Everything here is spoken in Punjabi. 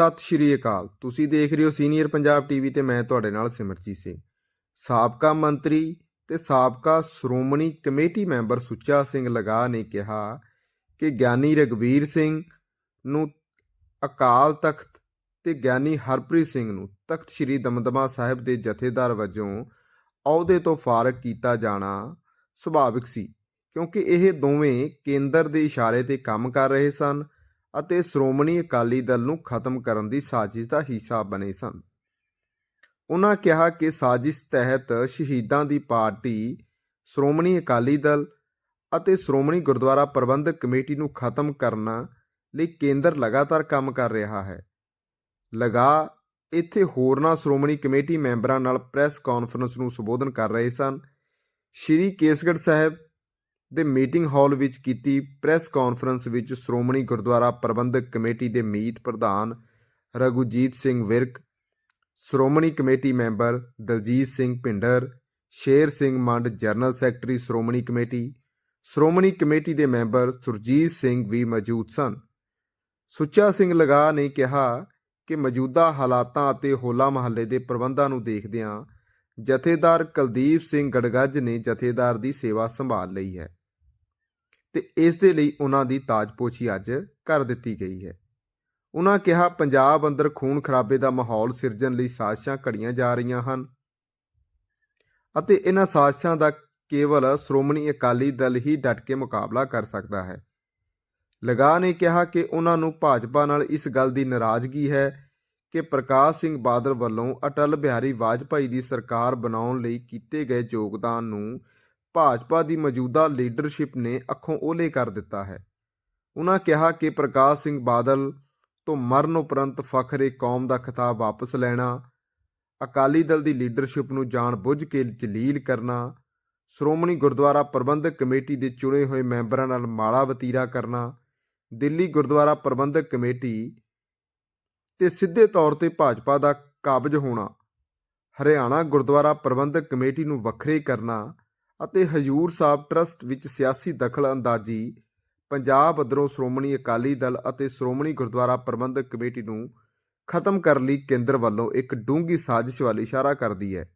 ਸਤਿ ਸ਼੍ਰੀ ਅਕਾਲ। ਤੁਸੀਂ ਦੇਖ ਰਹੇ ਹੋ ਸੀਨੀਅਰ ਪੰਜਾਬ ਟੀਵੀ ਤੇ ਮੈਂ ਤੁਹਾਡੇ ਨਾਲ ਸਿਮਰਜੀਤ ਸਿੰਘ। ਸਾਬਕਾ ਮੰਤਰੀ ਤੇ ਸਾਬਕਾ ਸ਼੍ਰੋਮਣੀ ਕਮੇਟੀ ਮੈਂਬਰ ਸੁੱਚਾ ਸਿੰਘ ਲਗਾ ਨੇ ਕਿਹਾ ਕਿ ਗਿਆਨੀ ਰਗਵੀਰ ਸਿੰਘ ਨੂੰ ਅਕਾਲ ਤਖਤ ਤੇ ਗਿਆਨੀ ਹਰਪ੍ਰੀਤ ਸਿੰਘ ਨੂੰ ਤਖਤ ਸ੍ਰੀ ਦਮਦਮਾ ਸਾਹਿਬ ਦੇ ਜਥੇਦਾਰ ਵਜੋਂ ਅਹੁਦੇ ਤੋਂ ਫਾਰਗ ਕੀਤਾ ਜਾਣਾ ਸੁਭਾਵਿਕ ਸੀ, ਕਿਉਂਕਿ ਇਹ ਦੋਵੇਂ ਕੇਂਦਰ ਦੇ ਇਸ਼ਾਰੇ ਤੇ ਕੰਮ ਕਰ ਰਹੇ ਸਨ ਅਤੇ ਸ਼੍ਰੋਮਣੀ ਅਕਾਲੀ ਦਲ ਨੂੰ ਖਤਮ ਕਰਨ ਦੀ ਸਾਜ਼ਿਸ਼ ਦਾ ਹਿੱਸਾ ਬਣੇ ਸਨ। ਉਹਨਾਂ ਕਿਹਾ ਕਿ ਸਾਜ਼ਿਸ਼ ਤਹਿਤ ਸ਼ਹੀਦਾਂ ਦੀ ਪਾਰਟੀ, ਸ਼੍ਰੋਮਣੀ ਅਕਾਲੀ ਦਲ ਅਤੇ ਸ਼੍ਰੋਮਣੀ ਗੁਰਦੁਆਰਾ ਪ੍ਰਬੰਧਕ ਕਮੇਟੀ ਨੂੰ ਖਤਮ ਕਰਨਾ ਲਈ ਕੇਂਦਰ ਲਗਾਤਾਰ ਕੰਮ ਕਰ ਰਿਹਾ ਹੈ। ਲਗਾ ਇੱਥੇ ਹੋਰਨਾਂ ਸ਼੍ਰੋਮਣੀ ਕਮੇਟੀ ਮੈਂਬਰਾਂ ਨਾਲ ਪ੍ਰੈਸ ਕਾਨਫਰੰਸ ਨੂੰ ਸੰਬੋਧਨ ਕਰ ਰਹੇ ਸਨ। ਸ਼੍ਰੀ ਕੇਸਗੜ੍ਹ ਸਾਹਿਬ ਦੇ ਮੀਟਿੰਗ ਹਾਲ ਵਿੱਚ ਕੀਤੀ ਪ੍ਰੈਸ ਕਾਨਫਰੰਸ ਵਿੱਚ ਸ਼੍ਰੋਮਣੀ ਗੁਰਦੁਆਰਾ ਪ੍ਰਬੰਧਕ ਕਮੇਟੀ ਦੇ ਮੀਤ ਪ੍ਰਧਾਨ Raghujit Singh Virk, Shiromani committee member Daljit Singh Bhinder, Sher Singh Mand general secretary Shiromani committee Shiromani committee ਦੇ ਮੈਂਬਰ ਸੁਰਜੀਤ ਸਿੰਘ ਵੀ ਮੌਜੂਦ ਸਨ। ਸੁੱਚਾ ਸਿੰਘ ਲਗਾ ਨੇ ਕਿਹਾ ਕਿ ਮੌਜੂਦਾ ਹਾਲਾਤਾਂ ਅਤੇ ਹੋਲਾ ਮਹੱਲੇ ਦੇ ਪ੍ਰਬੰਧਾਂ ਨੂੰ ਦੇਖਦਿਆਂ ਜਥੇਦਾਰ ਕੁਲਦੀਪ ਸਿੰਘ ਗੜਗੱਜ ਨੇ ਜਥੇਦਾਰ ਦੀ ਸੇਵਾ ਸੰਭਾਲ ਲਈ ਹੈ। ਤੇ ਇਸ ਦੇ ਲਈ ਉਹਨਾਂ ਦੀ ਤਾਜਪੋਸ਼ੀ ਅੱਜ ਕਰ ਦਿੱਤੀ ਗਈ ਹੈ। ਉਹਨਾਂ ਕਿਹਾ, ਪੰਜਾਬ ਅੰਦਰ ਖੂਨ ਖਰਾਬੇ ਦਾ ਮਾਹੌਲ ਸਿਰਜਣ ਲਈ ਸਾਜ਼ਿਸ਼ਾਂ ਘੜੀਆਂ ਜਾ ਰਹੀਆਂ ਹਨ ਅਤੇ ਇਹਨਾਂ ਸਾਜ਼ਿਸ਼ਾਂ ਦਾ ਕੇਵਲ ਸ਼੍ਰੋਮਣੀ ਅਕਾਲੀ ਦਲ ਹੀ ਡਟ ਕੇ ਮੁਕਾਬਲਾ ਕਰ ਸਕਦਾ ਹੈ। ਲਗਾ ਨੇ ਕਿਹਾ ਕਿ ਉਹਨਾਂ ਨੂੰ ਭਾਜਪਾ ਨਾਲ ਇਸ ਗੱਲ ਦੀ ਨਾਰਾਜ਼ਗੀ ਹੈ ਕਿ ਪ੍ਰਕਾਸ਼ ਸਿੰਘ ਬਾਦਲ ਵੱਲੋਂ ਅਟਲ ਬਿਹਾਰੀ ਵਾਜਪਾਈ ਦੀ ਸਰਕਾਰ ਬਣਾਉਣ ਲਈ ਕੀਤੇ ਗਏ ਯੋਗਦਾਨ ਨੂੰ ਭਾਜਪਾ ਦੀ ਮੌਜੂਦਾ ਲੀਡਰਸ਼ਿਪ ਨੇ ਅੱਖੋਂ ਓਲੇ ਕਰ ਦਿੱਤਾ ਹੈ। ਉਹਨਾਂ ਕਿਹਾ ਕਿ ਪ੍ਰਕਾਸ਼ ਸਿੰਘ ਬਾਦਲ ਤੋਂ ਮਰਨ ਉਪਰੰਤ ਫਖਰੇ ਕੌਮ ਦਾ ਖਿਤਾਬ ਵਾਪਸ ਲੈਣਾ, ਅਕਾਲੀ ਦਲ ਦੀ ਲੀਡਰਸ਼ਿਪ ਨੂੰ ਜਾਣ ਬੁੱਝ ਕੇ ਜਲੀਲ ਕਰਨਾ, ਸ਼੍ਰੋਮਣੀ ਗੁਰਦੁਆਰਾ ਪ੍ਰਬੰਧਕ ਕਮੇਟੀ ਦੇ ਚੁਣੇ ਹੋਏ ਮੈਂਬਰਾਂ ਨਾਲ ਮਾੜਾ ਵਤੀਰਾ ਕਰਨਾ, ਦਿੱਲੀ ਗੁਰਦੁਆਰਾ ਪ੍ਰਬੰਧਕ ਕਮੇਟੀ ਤੇ ਸਿੱਧੇ ਤੌਰ ਤੇ ਭਾਜਪਾ ਦਾ ਕਾਬਜ ਹੋਣਾ, ਹਰਿਆਣਾ ਗੁਰਦੁਆਰਾ ਪ੍ਰਬੰਧਕ ਕਮੇਟੀ ਨੂੰ ਵੱਖਰੇ ਕਰਨਾ ਅਤੇ ਹਜੂਰ ਸਾਹਿਬ ਟਰਸਟ ਵਿੱਚ ਸਿਆਸੀ ਦਖਲ ਅੰਦਾਜ਼ੀ ਪੰਜਾਬ ਅਧਰੋਂ ਸ਼੍ਰੋਮਣੀ ਅਕਾਲੀ ਦਲ ਅਤੇ ਸ਼੍ਰੋਮਣੀ ਗੁਰਦੁਆਰਾ ਪ੍ਰਬੰਧਕ ਕਮੇਟੀ ਨੂੰ ਖਤਮ ਕਰਨ ਲਈ ਕੇਂਦਰ ਵੱਲੋਂ ਇੱਕ ਡੂੰਘੀ ਸਾਜ਼ਿਸ਼ ਵੱਲ ਇਸ਼ਾਰਾ ਕਰਦੀ ਹੈ।